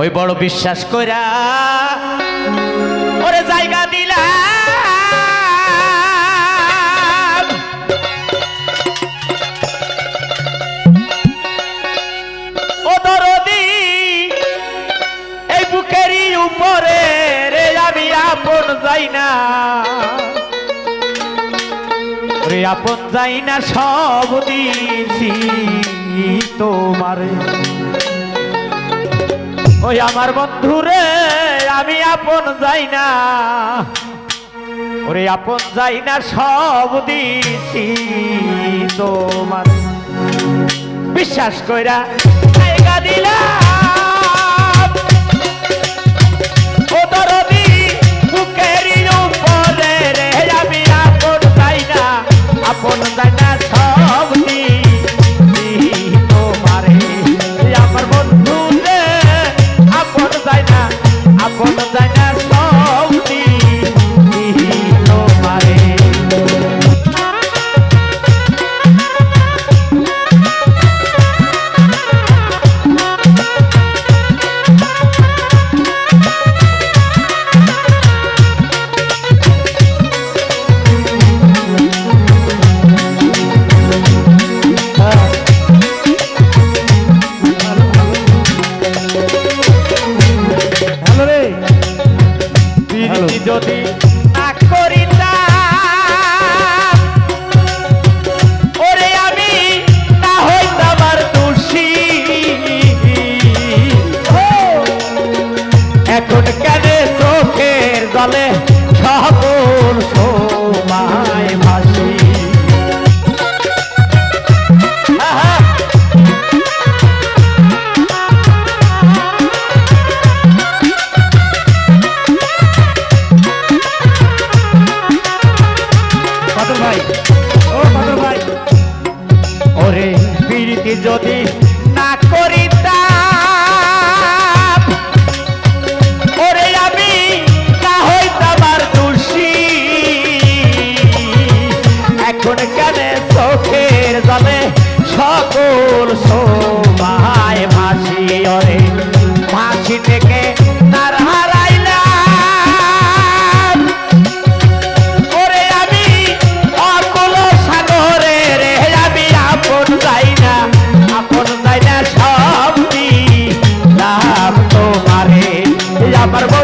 ওই বড় বিশ্বাস কইরা ওরে জায়গা দিলা এই উপরে রে আমি আপন যাই না। আপন যাই না, সব দিছি তোমার। ওই আমার বন্ধু রে, আমি আপন যাই না। ওরে আপন যাই না, সব দিছি তোমার। বিশ্বাস কইরা দিলা Barbosa.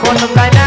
কোন কাজ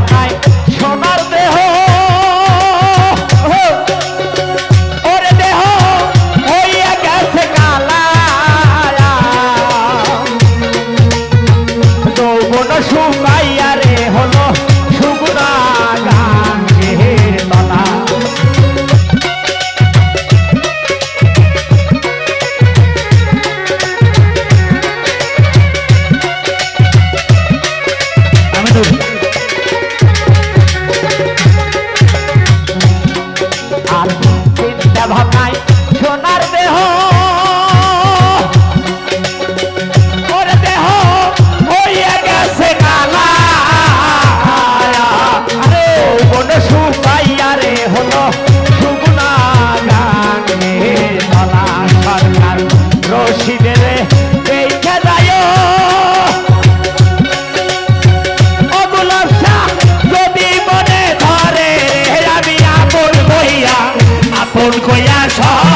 পাতায় সোনা shot.